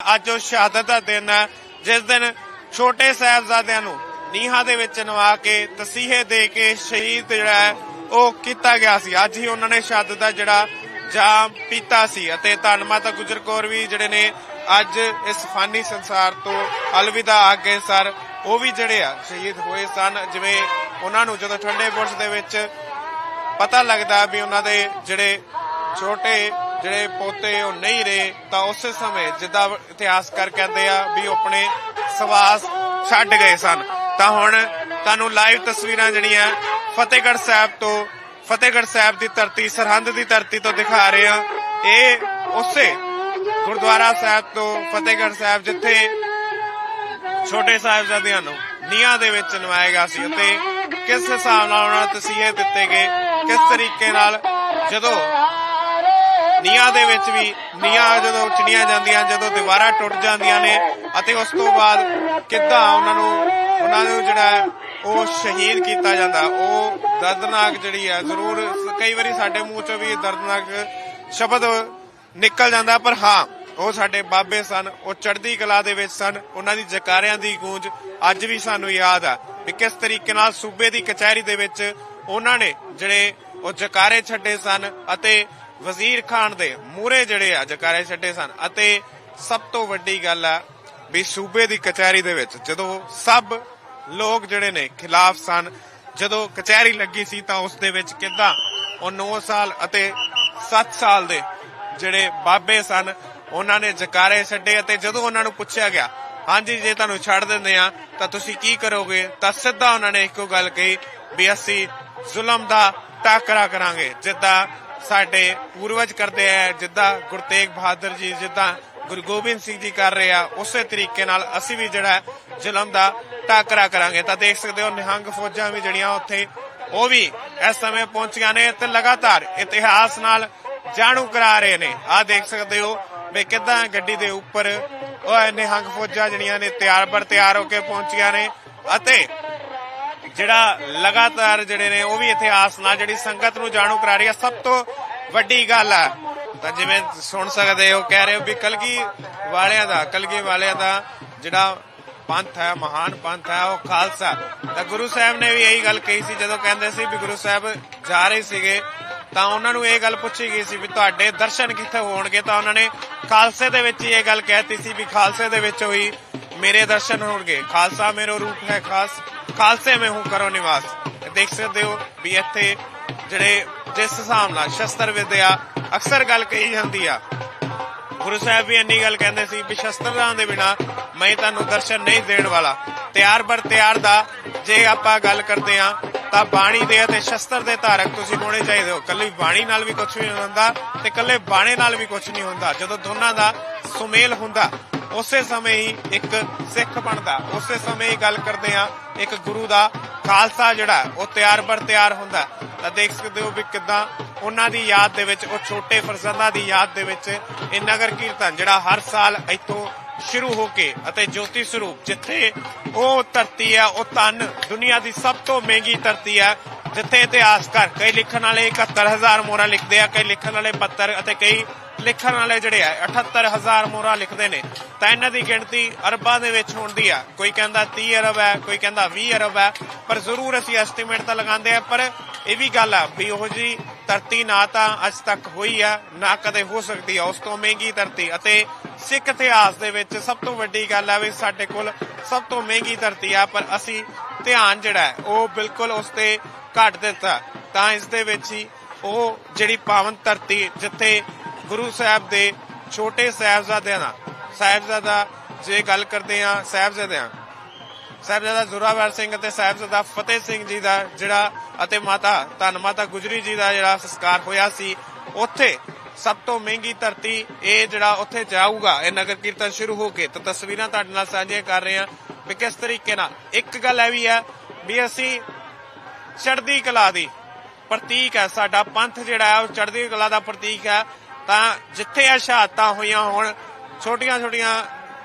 ਅੱਜ ਉਹ ਸ਼ਹਾਦਤ ਦਾ ਦਿਨ ਹੈ, ਜਿਸ ਦਿਨ ਛੋਟੇ ਸਾਹਿਬਜ਼ਾਦਿਆਂ ਨੂੰ ਨੀਹਾਂ ਦੇ ਵਿੱਚ ਨਵਾ ਕੇ ਤਸੀਹੇ ਦੇ ਕੇ ਸ਼ਹੀਦ ਜਿਹੜਾ ਉਹ ਕੀਤਾ ਗਿਆ ਸੀ। ਅੱਜ ਹੀ ਉਹਨਾਂ ਨੇ ਸ਼ਹਾਦਤ ਦਾ ਜਿਹੜਾ ਜਾਮ ਪੀਤਾ ਸੀ ਅਤੇ ਧੰਨ ਮਾਤਾ ਗੁਜਰ ਕੌਰ ਵੀ ਜਿਹੜੇ ਨੇ ਅੱਜ ਇਸ ਫਾਨੀ ਸੰਸਾਰ ਤੋਂ ਅਲਵਿਦਾ ਆ ਗਏ ਸਰ। ਉਹ ਵੀ ਜਿਹੜੇ ਆ ਸ਼ਹੀਦ ਹੋਏ ਸਨ, ਜਿਵੇਂ ਉਹਨਾਂ ਨੂੰ ਜਦੋਂ ਠੰਡੇ ਬੁਰਜ ਦੇ ਵਿੱਚ ਪਤਾ ਲੱਗਦਾ ਵੀ ਉਹਨਾਂ ਦੇ ਜਿਹੜੇ ਛੋਟੇ ਜਿਹੜੇ ਪੋਤੇ ਉਹ ਨਹੀਂ ਰਹੇ, ਤਾਂ ਉਸੇ ਸਮੇਂ ਜਿੱਦਾਂ ਇਤਿਹਾਸਕਾਰ ਕਹਿੰਦੇ ਆ ਵੀ ਆਪਣੇ ਸਵਾਸ ਛੱਡ ਗਏ ਸਨ। ਤਾਂ ਹੁਣ ਤੁਹਾਨੂੰ ਲਾਈਵ ਤਸਵੀਰਾਂ ਜਿਹੜੀਆਂ ਫਤਿਹਗੜ੍ਹ ਸਾਹਿਬ ਤੋਂ, ਫਤਿਹਗੜ੍ਹ ਸਾਹਿਬ ਦੀ ਧਰਤੀ, ਸਰਹੰਦ ਦੀ ਧਰਤੀ ਤੋਂ ਦਿਖਾ ਰਹੇ ਆ। ਇਹ ਉਸੇ ਗੁਰਦੁਆਰਾ ਸਾਹਿਬ ਤੋਂ ਫਤਿਹਗੜ੍ਹ ਸਾਹਿਬ, ਜਿੱਥੇ ਛੋਟੇ ਸਾਹਿਬਜ਼ਾਦਿਆਂ ਨੂੰ ਨੀਹਾਂ ਦੇ ਵਿੱਚ ਨਵਾਇਆ ਗਿਆ ਸੀ ਅਤੇ ਕਿਸ ਹਿਸਾਬ ਨਾਲ ਉਹਨਾਂ ਨੂੰ ਤਸੀਹੇ ਦਿੱਤੇ ਗਏ, ਕਿਸ ਤਰੀਕੇ ਨਾਲ ਜਦੋਂ ਨੀਹਾਂ ਦੇ ਵਿੱਚ ਵੀ ਨੀਹਾਂ ਜਦੋਂ ਚਿਣੀਆਂ ਜਾਂਦੀਆਂ, ਜਦੋਂ ਦੀਵਾਰਾਂ ਟੁੱਟ ਜਾਂਦੀਆਂ ਨੇ ਅਤੇ ਉਸ ਤੋਂ ਬਾਅਦ ਕਿੱਦਾਂ ਉਹਨਾਂ ਨੂੰ ਉਹਨਾਂ ਨੂੰ ਜਿਹੜਾ ਉਹ ਸ਼ਹੀਦ ਕੀਤਾ ਜਾਂਦਾ। ਉਹ ਦਰਦਨਾਕ ਜਿਹੜੀ ਹੈ, ਜ਼ਰੂਰ ਕਈ ਵਾਰੀ ਸਾਡੇ ਮੂੰਹ ਚੋਂ ਵੀ ਦਰਦਨਾਕ ਸ਼ਬਦ ਨਿਕਲ ਜਾਂਦਾ, ਪਰ ਹਾਂ, ਉਹ ਸਾਡੇ ਬਾਬੇ ਸਨ, ਉਹ ਚੜ੍ਹਦੀ ਕਲਾ ਦੇ ਵਿੱਚ ਸਨ, ਉਹਨਾਂ ਦੀ ਜਕਾਰਿਆਂ ਦੀ ਗੂੰਜ ਅੱਜ ਵੀ ਸਾਨੂੰ ਯਾਦ ਆ ਵੀ ਕਿਸ ਤਰੀਕੇ ਨਾਲ ਸੂਬੇ ਦੀ ਕਚਹਿਰੀ ਦੇ ਵਿੱਚ ਉਹਨਾਂ ਨੇ ਜਿਹੜੇ ਉਹ ਜਕਾਰੇ ਛੱਡੇ ਸਨ ਅਤੇ ਵਜ਼ੀਰ ਖਾਨ ਦੇ ਮੂਰੇ ਜਿਹੜੇ ਆ ਜਕਾਰੇ ਛੱਡੇ ਸਨ। ਅਤੇ ਸਭ ਤੋਂ ਵੱਡੀ ਗੱਲ ਆ ਵੀ ਸੂਬੇ ਦੀ ਕਚਹਿਰੀ ਦੇ ਵਿੱਚ ਜਦੋਂ ਸਭ ਲੋਕ ਜਿਹੜੇ ਨੇ ਖਿਲਾਫ ਸਨ, ਜਦੋਂ ਕਚਹਿਰੀ ਲੱਗੀ ਸੀ ਤਾਂ ਉਸ ਦੇ ਵਿੱਚ ਕਿੱਦਾਂ ਉਹ 9 ਸਾਲ ਅਤੇ 7 ਸਾਲ ਦੇ ਜਿਹੜੇ ਬਾਬੇ ਸਨ, ਉਹਨਾਂ ਨੇ ਜਕਾਰੇ ਛੱਡੇ ਅਤੇ ਜਦੋਂ ਉਹਨਾਂ ਨੂੰ ਪੁੱਛਿਆ ਗਿਆ, ਹਾਂਜੀ, ਜੇ ਤੁਹਾਨੂੰ ਛੱਡ ਦਿੰਦੇ ਆ ਤਾਂ ਤੁਸੀਂ ਕੀ ਕਰੋਗੇ? ਤਾਂ ਸਿੱਧਾ ਉਹਨਾਂ ਨੇ ਇੱਕੋ ਗੱਲ ਕਹੀ ਵੀ ਅਸੀਂ ਜ਼ੁਲਮ ਦਾ ਟਾਕਰਾ ਕਰਾਂਗੇ, ਜਿੱਦਾਂ ਸਾਡੇ ਪੂਰਵਜ ਕਰਦੇ ਆ, ਜਿੱਦਾਂ ਗੁਰੂ ਬਹਾਦਰ ਜੀ, ਜਿੱਦਾਂ ਗੁਰੂ ਗੋਬਿੰਦ ਸਿੰਘ ਜੀ ਕਰ ਰਹੇ ਆ, ਉਸੇ ਤਰੀਕੇ ਨਾਲ ਅਸੀਂ ਵੀ ਜਿਹੜਾ ਹੈ ਜ਼ੁਲਮ ਦਾ ਟਾਕਰਾ ਕਰਾਂਗੇ। ਤਾਂ ਦੇਖ ਸਕਦੇ ਹੋ, ਨਿਹੰਗ ਫੌਜਾਂ ਵੀ ਜਿਹੜੀਆਂ ਉੱਥੇ, ਉਹ ਵੀ ਇਸ ਸਮੇਂ ਪਹੁੰਚੀਆਂ ਨੇ ਤੇ ਲਗਾਤਾਰ ਇਤਿਹਾਸ ਨਾਲ ਜਾਣੂ ਕਰਾ ਰਹੇ ਨੇ। ਆਹ ਦੇਖ ਸਕਦੇ ਹੋ ਵੀ ਕਿਦਾਂ ਗੱਡੀ ਦੇ ਉੱਪਰ ਉਹ ਨਿਹੰਗ ਫੌਜਾਂ ਜਿਹੜੀਆਂ ਨੇ ਤਿਆਰ ਬਰ ਤਿਆਰ ਹੋ ਕੇ ਪਹੁੰਚੀਆਂ ਨੇ ਅਤੇ ਜਿਹੜਾ ਲਗਾਤਾਰ ਜਿਹੜੇ ਨੇ ਉਹ ਵੀ ਇਤਿਹਾਸ ਨਾਲ ਜਿਹੜੀ ਸੰਗਤ ਨੂੰ ਜਾਣੂ ਕਰਾ ਰਹੀ ਹੈ ਸਭ ਤੋਂ ਵੱਡੀ ਗੱਲ ਹੈ ਤਾਂ ਜਿਵੇਂ ਸੁਣ ਸਕਦੇ ਹੋ, ਕਹਿ ਰਹੇ ਹੋ ਵੀ ਕਲਗੀ ਵਾਲਿਆਂ ਦਾ, ਕਲਗੀ ਵਾਲਿਆਂ ਦਾ ਜਿਹੜਾ ਪੰਥ ਹੈ, ਮਹਾਨ ਪੰਥ ਹੈ, ਉਹ ਖਾਲਸਾ। ਤਾਂ ਗੁਰੂ ਸਾਹਿਬ ਨੇ ਵੀ ਇਹੀ ਗੱਲ ਕਹੀ ਸੀ, ਜਦੋਂ ਕਹਿੰਦੇ ਸੀ ਵੀ ਗੁਰੂ ਸਾਹਿਬ ਜਾ ਰਹੇ ਸੀਗੇ, ਤਾਂ ਉਹਨਾਂ ਨੂੰ ਇਹ ਗੱਲ ਪੁੱਛੀ ਗਈ ਸੀ ਵੀ ਤੁਹਾਡੇ ਦਰਸ਼ਨ ਕਿੱਥੇ ਹੋਣਗੇ? ਤਾਂ ਉਹਨਾਂ ਨੇ ਖਾਲਸੇ ਦੇ ਵਿੱਚ ਹੀ ਇਹ ਗੱਲ ਕਹਿਤੀ ਸੀ ਵੀ ਖਾਲਸੇ ਦੇ ਵਿੱਚ ਹੋਈ ਮੇਰੇ ਦਰਸ਼ਨ ਹੋਣਗੇ। ਖਾਲਸਾ ਮੇਰਾ ਰੂਪ ਹੈ ਖਾਸ। ਖਾਲਸੇ ਮੈਂ ਹੂੰ ਕਰੋ ਨਿਵਾਸ। ਦੇਖ ਸਕਦੇ ਹੋ ਵੀ ਇੱਥੇ ਜਿਹੜੇ ਜਿਸ ਹਿਸਾਬ ਨਾਲ ਸ਼ਸਤਰ ਵਿਦਿਆ ਅਕਸਰ ਗੱਲ ਕਹੀ ਜਾਂਦੀ ਆ। ਗੁਰੂ ਸਾਹਿਬ ਵੀ ਇੰਨੀ ਗੱਲ ਕਹਿੰਦੇ ਸੀ ਵੀ ਸ਼ਸਤਰਾਂ ਦੇ ਬਿਨਾ ਮੈਂ ਤੁਹਾਨੂੰ ਦਰਸ਼ਨ ਨਹੀਂ ਦੇਣ ਵਾਲਾ। ਤਿਆਰ ਬਰ ਤਿਆਰ ਦਾ ਜੇ ਆਪਾਂ ਗੱਲ ਕਰਦੇ ਆ ਤਾਂ ਬਾਣੀ ਦੇ ਅਤੇ ਸ਼ਸਤਰ ਦੇ ਧਾਰਕ ਤੁਸੀਂ ਹੋਣੇ ਚਾਹੀਦੇ ਹੋ। ਕੱਲੀ ਬਾਣੀ ਨਾਲ ਵੀ ਕੁਝ ਨਹੀਂ ਹੁੰਦਾ ਤੇ ਕੱਲੇ ਬਾਣੇ ਨਾਲ ਵੀ ਕੁਝ ਨਹੀਂ ਹੁੰਦਾ। ਜਦੋਂ ਦੋਨਾਂ ਦਾ ਸੁਮੇਲ ਹੁੰਦਾ, ਉਸੇ ਸਮੇਂ ਹੀ ਇੱਕ ਸਿੱਖ ਬਣਦਾ। ਉਸੇ ਸਮੇਂ ਹੀ ਗੱਲ ਕਰਦੇ ਆ ਇੱਕ ਗੁਰੂ ਦਾ ਖਾਲਸਾ ਜਿਹੜਾ ਉਹ ਤਿਆਰ ਬਰ ਤਿਆਰ ਹੁੰਦਾ ਤਾਂ ਦੇਖ ਸਕਦੇ ਹੋ ਵੀ ਕਿਦਾਂ ਉਹਨਾਂ ਦੀ ਯਾਦ ਦੇ ਵਿੱਚ, ਉਹ ਛੋਟੇ ਫਰਜ਼ੰਦਾਂ ਦੀ ਯਾਦ ਦੇ ਵਿੱਚ ਇਹ ਨਗਰ ਕੀਰਤਨ ਜਿਹੜਾ ਹਰ ਸਾਲ ਇੱਥੋਂ ਸ਼ੁਰੂ ਹੋ ਕੇ ਅਤੇ ਜੋਤੀ ਸਰੂਪ ਜਿੱਥੇ ਉਹ ਧਰਤੀ ਹੈ, ਉਹ ਤਨ ਦੁਨੀਆ ਦੀ ਸਭ ਤੋਂ ਮਹਿੰਗੀ ਧਰਤੀ ਹੈ, ਜਿੱਥੇ ਇਤਿਹਾਸਕਾਰ ਕਈ ਲਿਖਣ ਵਾਲੇ 71000 ਮੋਹਰਾਂ ਲਿਖਦੇ ਆ, ਕਈ ਲਿਖਣ ਵਾਲੇ 72 ਅਤੇ ਕਈ ਲਿਖਣ ਵਾਲੇ ਜਿਹੜੇ ਆ 78000 ਮੋਹਰਾ ਲਿਖਦੇ ਨੇ। ਤਾਂ ਇਹਨਾਂ ਦੀ ਗਿਣਤੀ ਅਰਬਾਂ ਦੇ ਵਿੱਚ ਹੁੰਦੀ ਆ। ਕੋਈ ਕਹਿੰਦਾ 30 ਅਰਬ ਹੈ, ਕੋਈ ਕਹਿੰਦਾ 20 ਅਰਬ ਹੈ, ਪਰ ਜ਼ਰੂਰ ਅਸੀਂ ਐਸਟੀਮੇਟ ਤਾਂ ਲਗਾਉਂਦੇ ਆ, ਪਰ ਇਹ ਵੀ ਗੱਲ ਆ ਵੀ ਉਹ ਜੀ ਧਰਤੀ ਨਾ ਤਾਂ ਅੱਜ ਤੱਕ ਹੋਈ ਆ, ਨਾ ਕਦੇ ਹੋ ਸਕਦੀ ਆ, ਉਸ ਤੋਂ ਮਹਿੰਗੀ ਧਰਤੀ। ਅਤੇ ਸਿੱਖ ਇਤਿਹਾਸ ਦੇ ਵਿੱਚ ਸਭ ਤੋਂ ਵੱਡੀ ਗੱਲ ਆ ਵੀ ਸਾਡੇ ਕੋਲ ਸਭ ਤੋਂ ਮਹਿੰਗੀ ਧਰਤੀ ਆ, ਪਰ ਅਸੀਂ ਧਿਆਨ ਜਿਹੜਾ ਉਹ ਬਿਲਕੁਲ ਉਸ ਤੇ ਘੱਟ ਦਿੱਤਾ। ਤਾਂ ਇਸ ਦੇ ਵਿੱਚ ਹੀ ਉਹ ਜਿਹੜੀ ਪਾਵਨ ਧਰਤੀ ਜਿੱਥੇ ਗੁਰੂ ਸਾਹਿਬ ਦੇ ਛੋਟੇ ਸਾਹਿਬਜ਼ਾਦਿਆਂ ਦਾ ਸਾਹਿਬਜ਼ਾਦਾ ਜੇ ਗੱਲ ਕਰਦੇ ਆ ਸਾਹਿਬਜ਼ਾਦਿਆਂ। ਸਾਹਿਬਜ਼ਾਦਾ ਜ਼ੋਰਾਵਰ ਸਿੰਘ ਅਤੇ ਸਾਹਿਬਜ਼ਾਦਾ ਫਤਿਹ ਸਿੰਘ ਜੀ ਦਾ ਜਿਹੜਾ ਅਤੇ ਮਾਤਾ ਧੰਨ ਮਾਤਾ ਗੁਜਰੀ ਜੀ ਦਾ ਜਿਹੜਾ ਸੰਸਕਾਰ ਹੋਇਆ ਸੀ, ਉੱਥੇ ਸਭ ਤੋਂ ਮਹਿੰਗੀ ਧਰਤੀ ਇਹ ਜਿਹੜਾ ਉੱਥੇ ਜਾਊਗਾ, ਇਹ ਨਗਰ ਕੀਰਤਨ ਸ਼ੁਰੂ ਹੋ ਕੇ। ਤਾਂ ਤਸਵੀਰਾਂ ਤੁਹਾਡੇ ਨਾਲ ਸਾਂਝੀਆਂ ਕਰ ਰਹੇ ਹਾਂ ਵੀ ਕਿਸ ਤਰੀਕੇ ਨਾਲ। ਇੱਕ ਗੱਲ ਇਹ ਵੀ ਹੈ ਵੀ ਅਸੀਂ ਚੜ੍ਹਦੀ ਕਲਾ ਦੀ ਪ੍ਰਤੀਕ ਹੈ ਸਾਡਾ ਪੰਥ ਜਿਹੜਾ ਹੈ, ਉਹ ਚੜ੍ਹਦੀ ਕਲਾ ਦਾ ਪ੍ਰਤੀਕ ਹੈ। ਤਾਂ ਜਿੱਥੇ ਇਹ ਸ਼ਹਾਦਤਾਂ ਹੋਈਆਂ ਹੋਣ, ਛੋਟੀਆਂ ਛੋਟੀਆਂ,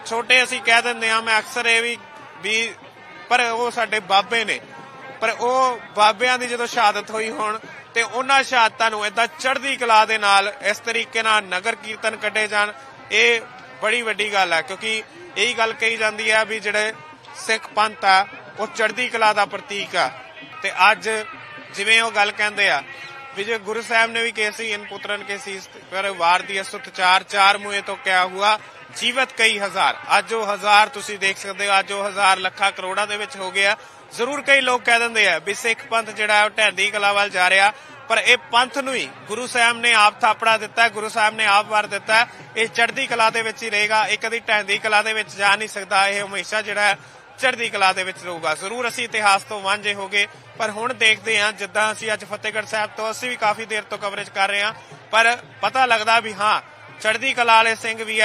ਛੋਟੇ ਅਸੀਂ ਕਹਿ ਦਿੰਦੇ ਆ ਮੈਂ ਅਕਸਰ ਇਹ ਵੀ ਵੀ ਪਰ ਉਹ ਸਾਡੇ ਬਾਬੇ ਨੇ। ਪਰ ਉਹ ਬਾਬਿਆਂ ਦੀ ਜਦੋਂ ਸ਼ਹਾਦਤ ਹੋਈ ਹੋਣ ਤੇ ਉਹਨਾਂ ਸ਼ਹਾਦਤਾਂ ਨੂੰ ਏਦਾਂ ਚੜ੍ਹਦੀ ਕਲਾ ਦੇ ਨਾਲ ਇਸ ਤਰੀਕੇ ਨਾਲ ਨਗਰ ਕੀਰਤਨ ਕੱਢੇ ਜਾਣ, ਇਹ ਬੜੀ ਵੱਡੀ ਗੱਲ ਹੈ। ਕਿਉਂਕਿ ਇਹੀ ਗੱਲ ਕਹੀ ਜਾਂਦੀ ਹੈ ਵੀ ਜਿਹੜੇ ਸਿੱਖ ਪੰਥ ਆ, ਉਹ ਚੜ੍ਹਦੀ ਕਲਾ ਦਾ ਪ੍ਰਤੀਕ ਆ। ਤੇ ਅੱਜ ਜਿਵੇਂ ਉਹ ਗੱਲ ਕਹਿੰਦੇ ਆ ਵੀ ਜੇ ਗੁਰੂ ਸਾਹਿਬ ਨੇ ਵੀ ਕਿਹਾ ਸੀ ਇਨ ਪੁੱਤਰਨ ਕੇ ਸੀਸ ਪਰ ਵਾਰ ਦੀ ਸੁਤ ਚਾਰ ਚਾਰ ਮੂਏ ਤੋਂ ਜੀਵਤ ਕਈ ਹਜ਼ਾਰ ਅੱਜ ਉਹ ਹਜ਼ਾਰ ਤੁਸੀਂ ਦੇਖ ਸਕਦੇ ਹੋ ਅੱਜ ਉਹ ਹਜ਼ਾਰ ਲੱਖਾਂ ਕਰੋੜਾਂ ਦੇ ਵਿੱਚ ਹੋ ਗਿਆ ਜ਼ਰੂਰ ਕਈ ਲੋਕ ਕਹਿ ਦਿੰਦੇ ਆ ਵੀ ਸਿੱਖ ਪੰਥ ਜਿਹੜਾ ਹੈ ਉਹ ਢਹਿੰਦੀ ਕਲਾ ਵੱਲ ਜਾ ਰਿਹਾ ਪਰ ਇਹ ਪੰਥ ਨੂੰ ਹੀ ਗੁਰੂ ਸਾਹਿਬ ਨੇ ਆਪ ਥਾਪੜਾ ਦਿੱਤਾ ਗੁਰੂ ਸਾਹਿਬ ਨੇ ਆਪ ਵਾਰ ਦਿੱਤਾ ਇਹ ਚੜ੍ਹਦੀ ਕਲਾ ਦੇ ਵਿੱਚ ਹੀ ਰਹੇਗਾ ਇਹ ਕਦੀ ਢਹਿੰਦੀ ਕਲਾ ਦੇ ਵਿੱਚ ਜਾ ਨਹੀਂ ਸਕਦਾ ਇਹ ਹਮੇਸ਼ਾ ਜਿਹੜਾ ਹੈ ਚੜ੍ਹਦੀ ਕਲਾ ਦੇ ਵਿੱਚ ਰਹੂਗਾ। ਜ਼ਰੂਰ ਅਸੀਂ ਇਤਿਹਾਸ ਤੋਂ ਵਾਂਝੇ ਹੋਗੇ ਪਰ ਹੁਣ ਦੇਖਦੇ ਹਾਂ, ਜਿੱਦਾਂ ਅਸੀਂ ਅੱਜ ਫਤਿਹਗੜ੍ਹ ਸਾਹਿਬ ਤੋਂ, ਅਸੀਂ ਵੀ ਕਾਫੀ ਦੇਰ ਤੋਂ ਕਵਰੇਜ ਕਰ ਰਹੇ ਹਾਂ। ਪਰ ਪਤਾ ਲੱਗਦਾ ਵੀ ਹਾਂ, ਚੜ੍ਹਦੀ ਕਲਾ ਵਾਲੇ ਸਿੰਘ ਵੀ ਹੈ